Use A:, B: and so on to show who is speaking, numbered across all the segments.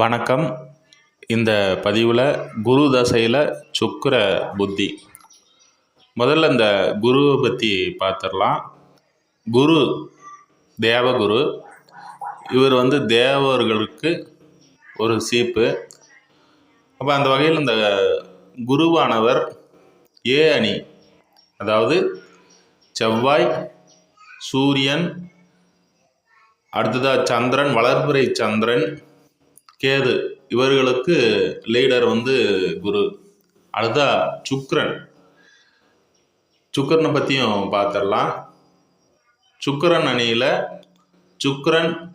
A: வணக்கம். இந்த பதிவில் குரு தசையில் சுக்கிர புத்தி. முதல்ல இந்த குருவை பற்றி பார்த்துடலாம் குரு தேவகுரு இவர் வந்து தேவர்களுக்கு ஒரு சீப்பு. அப்போ அந்த வகையில் இந்த குருவானவர் ஏ அணி அதாவது செவ்வாய் சூரியன் அடுத்ததாக சந்திரன் வளர்பிறை சந்திரன் கேது. இவர்களுக்கு லீடர் வந்து குரு. அடுத்தா சுக்ரன். சுக்கரனை பற்றியும் பார்த்துடலாம் சுக்கரன் அணியில் சுக்கரன்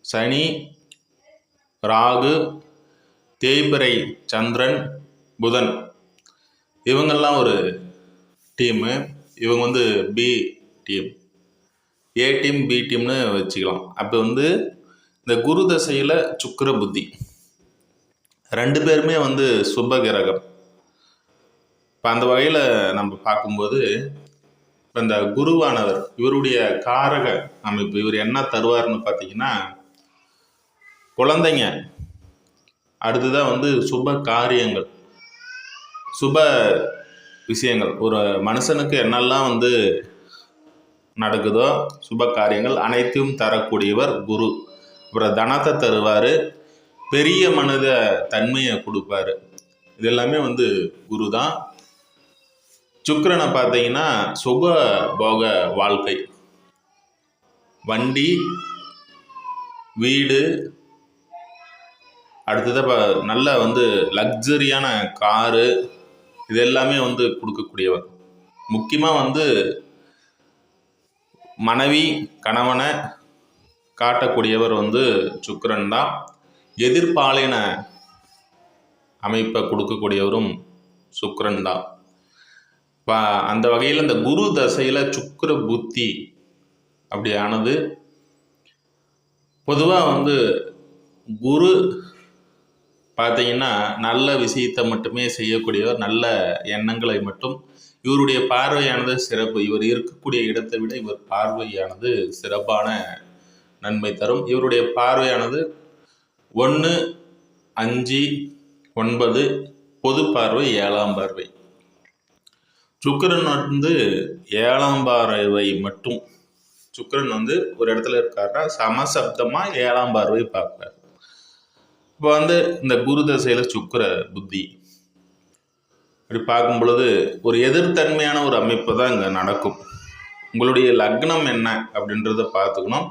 A: சனி ராகு தேய்பிறை சந்திரன் புதன். இவங்கெல்லாம் ஒரு டீமு இவங்க வந்து B team A team B டீம்னு வச்சுக்கலாம். அப்போ வந்து இந்த குரு தசையில் சுக்கிர புத்தி. ரெண்டு பேருமே வந்து சுப கிரகம் இப்போ அந்த வகையில் நம்ம பார்க்கும்போது இப்போ இந்த குருவானவர் இவருடைய காரக அமைப்பு இவர் என்ன தருவார்னு பார்த்தீங்கன்னா குழந்தைங்க. அடுத்ததாக வந்து சுப காரியங்கள். சுப விஷயங்கள். ஒரு மனுஷனுக்கு என்னெல்லாம் வந்து நடக்குதோ சுப காரியங்கள் அனைத்தையும் தரக்கூடியவர் குரு. அப்புறம் தனத்தை தருவார் பெரிய மனித தன்மையை கொடுப்பாரு. இது எல்லாமே வந்து குரு தான் சுக்கரனை பார்த்தீங்கன்னா சுப போக வாழ்க்கை. வண்டி வீடு அடுத்ததாக நல்ல வந்து லக்ஸரியான காரு இது எல்லாமே வந்து கொடுக்கக்கூடியவர். முக்கியமாக வந்து மனைவி கணவனை காட்டக்கூடியவர் வந்து சுக்கரன் தான். எதிர்பாலின அமைப்பை கொடுக்கக்கூடியவரும் சுக்கரன் தான். இப்போ அந்த வகையில் இந்த குரு தசையில் சுக்கர புத்தி அப்படியானது. பொதுவாக வந்து குரு பார்த்தீங்கன்னா நல்ல விஷயத்தை மட்டுமே செய்யக்கூடியவர் நல்ல எண்ணங்களை மட்டும். இவருடைய பார்வையானது சிறப்பு. இவர் இருக்கக்கூடிய இடத்தை விட இவர் பார்வையானது சிறப்பான நன்மை தரும். இவருடைய பார்வையானது ஒன்று அஞ்சு ஒன்பது பொது பார்வை ஏழாம் பார்வை. சுக்கரன் வந்து ஏழாம் பார்வை மட்டும். சுக்கரன் வந்து ஒரு இடத்துல இருக்காருன்னா சமசப்தமாக ஏழாம் பார்வை பார்ப்பார். இப்போ வந்து இந்த குரு தசையில் சுக்கர புத்தி. அப்படி பார்க்கும் பொழுது ஒரு எதிர்த்தன்மையான ஒரு அமைப்பு தான் இங்கே நடக்கும். உங்களுடைய லக்னம் என்ன அப்படின்றத பார்த்துக்கணும்.